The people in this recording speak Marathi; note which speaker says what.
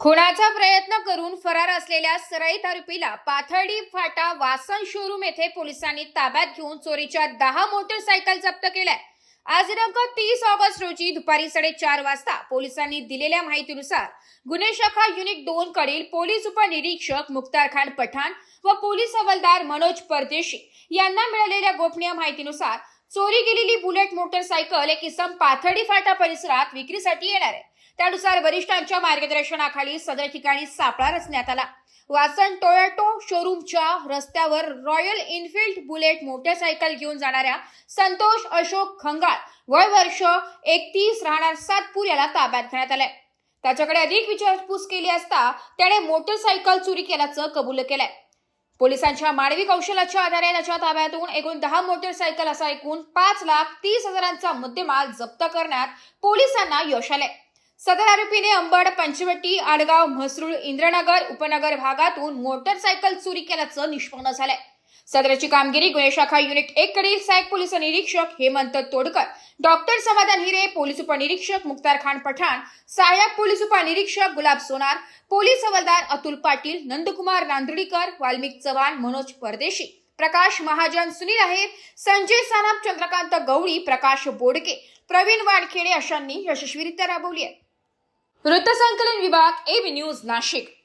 Speaker 1: खुनाचा प्रयत्न करून फरार असलेल्या सराईत आरोपीला पाथर्डी फाटा वासन शोरूम येथे पोलिसांनी ताब्यात घेऊन चोरीच्या दहा मोटरसायकल जप्त केल्या. आज दिनांक तीस ऑगस्ट रोजी दुपारी साडेचार वाजता पोलिसांनी दिलेल्या माहितीनुसार गुन्हे शाखा युनिट दोन कडील पोलीस उपनिरीक्षक मुख्तार खान पठाण व पोलीस हवालदार मनोज परदेशी यांना मिळालेल्या गोपनीय माहितीनुसार चोरी गेलेली बुलेट मोटरसायकल एक इसम पाथर्डी फाटा परिसरात विक्रीसाठी येणार आहे. त्यानुसार वरिष्ठांच्या मार्गदर्शनाखाली सदर ठिकाणी सापळा रचण्यात आला. वासन टोयोटो शोरूमच्या रस्त्यावर रॉयल इनफिल्ड बुलेट मोटरसायकल घेऊन जाणाऱ्या संतोष अशोक खंगाळ वय वर्ष एकतीस राहणार सातपूर याला ताब्यात घेण्यात आलंय. त्याच्याकडे अधिक विचारपूस केली असता त्याने मोटरसायकल चोरी केल्याचं कबूल केलंय. पोलिसांच्या मानवी कौशल्याच्या आधारे त्याच्या ताब्यातून एकूण दहा मोटरसायकल असा एकूण पाच लाख तीस हजारांचा मुद्देमाल जप्त करण्यात पोलिसांना यश आले सदर आरोपीने अंबड पंचवटी आडगाव म्हसरूळ इंद्रनगर उपनगर भागातून मोटरसायकल चोरी केल्याचं निष्पन्न झालंय. सदरची कामगिरी गुन्हे शाखा युनिट एक कडील सहाय्यक पोलीस निरीक्षक हेमंत तोडकर डॉक्टर समाधान हिरे पोलीस उपनिरीक्षक मुक्तार खान पठाण सहाय्यक पोलीस उपनिरीक्षक गुलाब सोनार पोलीस हवालदार अतुल पाटील नंदकुमार नांदुडीकर वाल्मिक चव्हाण मनोज परदेशी प्रकाश महाजन सुनील आहेर संजय सानप चंद्रकांत गवळी प्रकाश बोडके प्रवीण वाडखेडे अशांनी यशस्वीरित्या राबवली आहे. वृत्तसंकलन विभाग एबी न्यूज नाशिक.